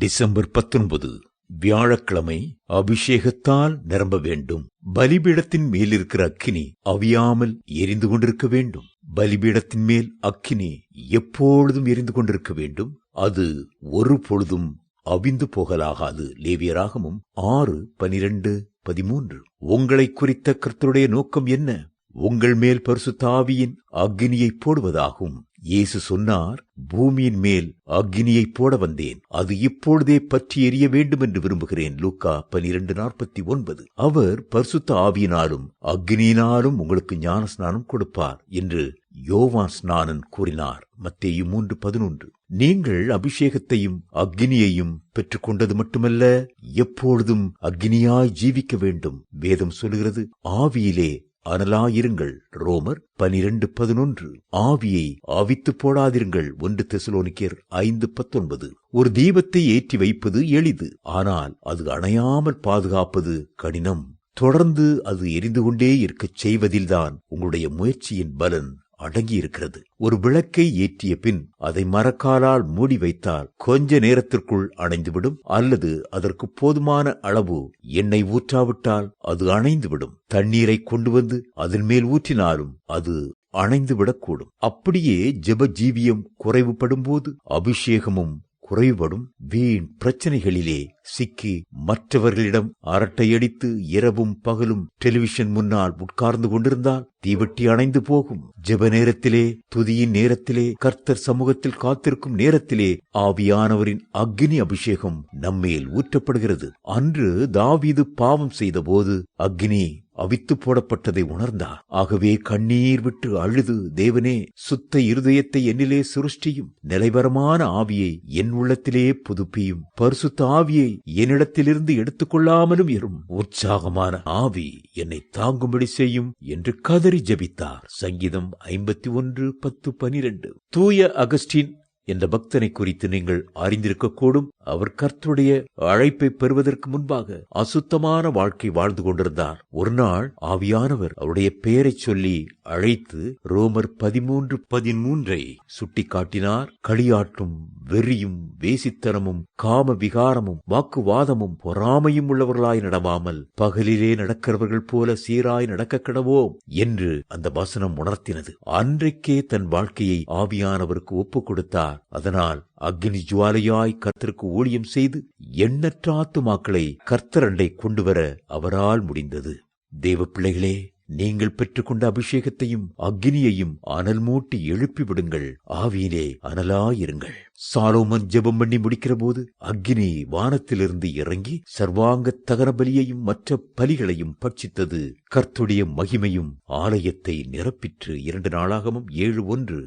December பத்தொன்பது வியாழக்கிழமை அபிஷேகத்தால் நிரம்ப வேண்டும். பலிபீடத்தின் மேல் இருக்கிற அக்கினி அவியாமல் எரிந்து கொண்டிருக்க வேண்டும். பலிபீடத்தின் மேல் அக்கினி எப்பொழுதும் எரிந்து கொண்டிருக்க வேண்டும். அது ஒரு பொழுதும் அவிந்து போகலாகாது. லேவியராகமும் ஆறு பனிரெண்டு பதிமூன்று. உங்களை குறித்த கர்த்தருடைய நோக்கம் என்ன? உங்கள் மேல் பரிசுத்தாவியின் அக்னியை போடுவதாகும். இயேசு சொன்னார் பூமியின் மேல் அக்னியை போட வந்தேன். அது இப்பொழுதே பற்றி எரிய வேண்டும் என்று விரும்புகிறேன். லூக்கா பனிரெண்டு நாற்பத்தி ஒன்பது. அவர் பரிசுத்த ஆவியினாலும் அக்னியினாலும் உங்களுக்கு ஞான ஸ்நானம் கொடுப்பார் என்று யோவான் ஸ்நானன் கூறினார். மத்தேயு மூன்று பதினொன்று. நீங்கள் அபிஷேகத்தையும் அக்னியையும் பெற்றுக்கொண்டது மட்டுமல்ல எப்பொழுதும் அக்னியாய் ஜீவிக்க வேண்டும். வேதம் சொல்கிறது ஆவியிலே அனலாயிருங்கள். ரோமர் பனிரெண்டு பதினொன்று. ஆவியை ஆவித்து போடாதிருங்கள். ஒன்று தெசலோனிக்கர் ஐந்து பத்தொன்பது. ஒரு தீபத்தை ஏற்றி வைப்பது எளிது. ஆனால் அது அணையாமல் பாதுகாப்பது கடினம். தொடர்ந்து அது எரிந்து கொண்டே இருக்கச் செய்வதில்தான் உங்களுடைய முயற்சியின் பலன். அடங்கியிருக்கிறது. ஒரு விளக்கை ஏற்றிய பின் அதை மரக்காலால் மூடி வைத்தால் கொஞ்ச நேரத்திற்குள் அணைந்துவிடும் அல்லது அதற்கு போதுமான அளவு எண்ணெய் ஊற்றாவிட்டால் அது அணைந்துவிடும். தண்ணீரை கொண்டு வந்து அதன் மேல் ஊற்றினாலும் அது அணைந்து விடக்கூடும் அப்படியே ஜெப ஜீவியம் குறைவுபடும் போது அபிஷேகமும் குறைபடும் வீண் பிரச்சனைகளிலே சிக்கி மற்றவர்களிடம் அரட்டையடித்து இரவும் பகலும் டெலிவிஷன் முன்னால் உட்கார்ந்து கொண்டிருந்தால் தீவெட்டி அணைந்து போகும். ஜெப நேரத்திலே துதியின் நேரத்திலே கர்த்தர் சமூகத்தில் காத்திருக்கும் நேரத்திலே ஆவியானவரின் அக்னி அபிஷேகம் நம்மேல் ஊற்றப்படுகிறது. அன்று தாவீது பாவம் செய்தபோது அக்னி அவித்து போடப்பட்டதை உணர்ந்தார் ஆகவே கண்ணீர் விட்டு அழுது தேவனே சுத்த இருதயத்தை என்னிலே சுருஷ்டியும் நிலைவரமான ஆவியை என் உள்ளத்திலே புதுப்பியும் பரிசுத்த ஆவியை என்னிடத்திலிருந்து எடுத்துக்கொள்ளாமலும் இரும். உற்சாகமான ஆவி என்னை தாங்கும்படி செய்யும் என்று கதறி ஜபித்தார். சங்கீதம் ஐம்பத்தி ஒன்று பத்து பனிரெண்டு. தூய அகஸ்டின் என்ற பக்தனை குறித்து நீங்கள் அறிந்திருக்கக்கூடும். அவர் கர்த்தருடைய அழைப்பை பெறுவதற்கு முன்பாக அசுத்தமான வாழ்க்கை வாழ்ந்து கொண்டிருந்தார். ஒரு நாள் ஆவியானவர் அவருடைய பெயரைச் சொல்லி அழைத்து ரோமர் பதிமூன்று பதிமூன்றை சுட்டி காட்டினார் களியாட்டும் வெறியும் வேசித்தனமும் காம விகாரமும் வாக்குவாதமும் பொறாமையும் உள்ளவர்களாய் நடவாமல் பகலிலே நடக்கிறவர்கள் போல சீராய் நடக்க கிடவோம் என்று அந்த வசனம் உணர்த்தினது. அன்றைக்கே தன் வாழ்க்கையை ஆவியானவருக்கு ஒப்புக் கொடுத்தார். அதனால் அக்னி ஜுவாலையாய் கர்த்தருக்கு ஊழியம் செய்து எண்ணற்ற ஆத்துமாக்களை கர்த்தரண்டை கொண்டு வர அவரால் முடிந்தது. தேவ பிள்ளைகளே நீங்கள் பெற்றுக்கொண்ட அபிஷேகத்தையும் அக்னியையும் அனல் மூட்டி எழுப்பி விடுங்கள் ஆவியிலே அனலாயிருங்கள். சாலோமன் ஜெபம் பண்ணி முடிக்கிற போது அக்னி வானத்திலிருந்து இறங்கி சர்வாங்க தகர பலியையும் மற்ற பலிகளையும் பட்சித்தது. கர்த்துடைய மகிமையும் ஆலயத்தை நிரப்பிற்று. இரண்டு நாளாகவும் ஏழு ஒன்று.